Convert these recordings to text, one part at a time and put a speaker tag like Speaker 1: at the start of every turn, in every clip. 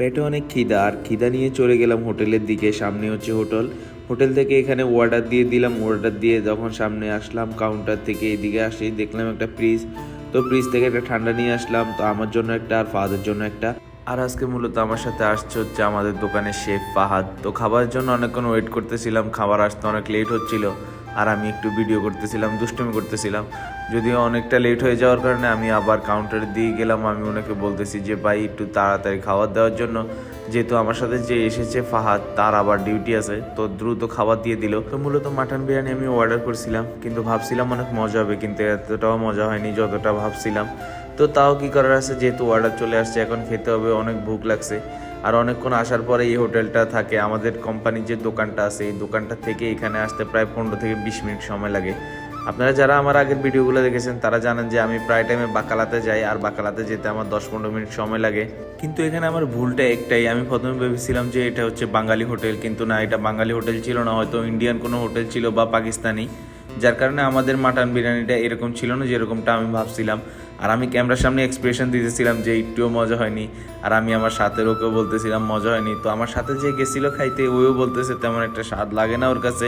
Speaker 1: পেটে অনেক খিদা, আর খিদা নিয়ে চলে গেলাম হোটেলের দিকে, সামনে হচ্ছে হোটেল। হোটেল থেকে এখানে অর্ডার দিয়ে দিলাম অর্ডার দিয়ে যখন সামনে আসলাম কাউন্টার থেকে এদিকে আসি, দেখলাম একটা ফ্রিজ তো ফ্রিজ থেকে একটা ঠান্ডা নিয়ে আসলাম, তো আমার জন্য একটা আর ফাহাদের জন্য একটা। আর আজকে মূলত আমার সাথে আসছে হচ্ছে আমাদের দোকানের শেফ ফাহাদ। তো খাবারের জন্য অনেকক্ষণ ওয়েট করতেছিলাম, খাবার আসতে অনেক লেট হচ্ছিল, আর আমি একটু ভিডিও করতেছিলাম, দুষ্টুমি করতেছিলাম। যদিও অনেকটা লেট হয়ে যাওয়ার কারণে আমি আবার কাউন্টারে দিয়ে গেলাম। আমি ওনাকে বলতেছি যে, ভাই, একটু তাড়াতাড়ি খাবার দেওয়ার জন্য। যেহেতু আমার সাথে যে এসেছে ফাহাদ, তার আবার ডিউটি আছে, তো দ্রুত খাবার দিয়ে দিল। তো মূলত মাটন বিরিয়ানি আমি অর্ডার করছিলাম, কিন্তু ভাবছিলাম অনেক মজা হবে, কিন্তু এতটাও মজা হয়নি যতটা ভাবছিলাম। তো তাও কি করার আছে? যেহেতু অর্ডার চলে আসছে, এখন খেতে হবে, অনেক ভুক লাগছে। আর অনেকক্ষণ আসার পরে এই হোটেলটা থাকে, আমাদের কোম্পানির যে দোকানটা আছে, এই দোকানটা থেকে এখানে আসতে প্রায় পনেরো থেকে বিশ মিনিট সময় লাগে। আপনারা যারা আমার আগের ভিডিওগুলো দেখেছেন, তারা জানেন যে আমি প্রায় টাইমে বাকালাতে যাই আর বাকালাতে যেতে আমার দশ পনেরো মিনিট সময় লাগে। কিন্তু এখানে আমার ভুলটা একটাই, আমি প্রথমে ভেবেছিলাম যে এটা হচ্ছে বাঙালি হোটেল, কিন্তু না, এটা বাঙালি হোটেল ছিল না, হয়তো ইন্ডিয়ান কোনো হোটেল ছিল বা পাকিস্তানি। যার কারণে আমাদের মাটন বিরিয়ানিটা এরকম ছিল না যেরকমটা আমি ভাবছিলাম। আর আমি ক্যামেরার সামনে এক্সপ্রেশন দিতেছিলাম যে একটুও মজা হয়নি। আর আমি আমার সাথে ওকেও বলতেছিলাম, মজা হয়নি। তো আমার সাথে যে গেছিল খাইতে, ওইও বলতেছে তেমন একটা স্বাদ লাগে না ওর কাছে।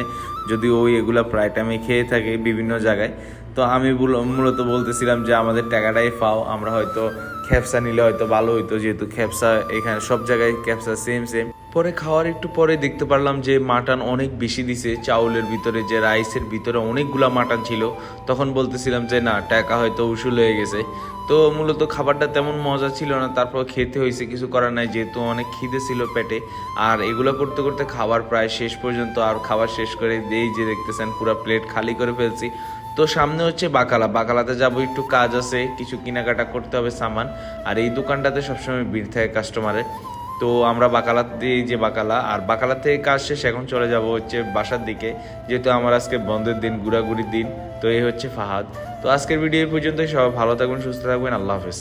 Speaker 1: যদি ওই এগুলো প্রায় টাইমে খেয়ে থাকে বিভিন্ন জায়গায়। তো আমি মূলত বলতেছিলাম যে আমাদের টাকাটাই পাও, আমরা হয়তো খ্যাপসা নিলে হয়তো ভালো হইতো, যেহেতু খ্যাপসা এখানে সব জায়গায় খ্যাপসা সেম সেম পরে খাওয়ার একটু পরে দেখতে পারলাম যে মাটন অনেক বেশি দিছে, চাউলের ভিতরে যে রাইসের ভিতরে অনেকগুলা মাটন ছিল। তখন বলতেছিলাম যে না, টাকা হয়তো উসুল হয়ে গেছে। তো মূলত খাবারটা তেমন মজা ছিল না, তারপর খেতে হয়েছে, কিছু করার নাই, যেহেতু অনেক খিদে ছিল পেটে। আর এগুলো করতে করতে খাবার প্রায় শেষ পর্যন্ত, আর খাবার শেষ করে এই যে দেখতেছেন, পুরো প্লেট খালি করে ফেলছি। তো সামনে হচ্ছে বাকালা। বাকালাতে যাব, একটু কাজ আছে, কিছু কেনাকাটা করতে হবে সামান। আর এই দোকানটাতে সবসময় ভিড় থাকে কাস্টমারের তো আমরা বাকালাতে দিয়ে যে বাকালা, আর বাকালা থেকে কাজ শেষ, এখন চলে যাব হচ্ছে বাসার দিকে। যেহেতু আমার আজকে বন্ধের দিন, ঘোরাঘুরির দিন, তো এই হচ্ছে ফাহাদ। তো আজকের ভিডিও পর্যন্তই, সবাই ভালো থাকবেন, সুস্থ থাকবেন, আল্লাহ হাফেজ।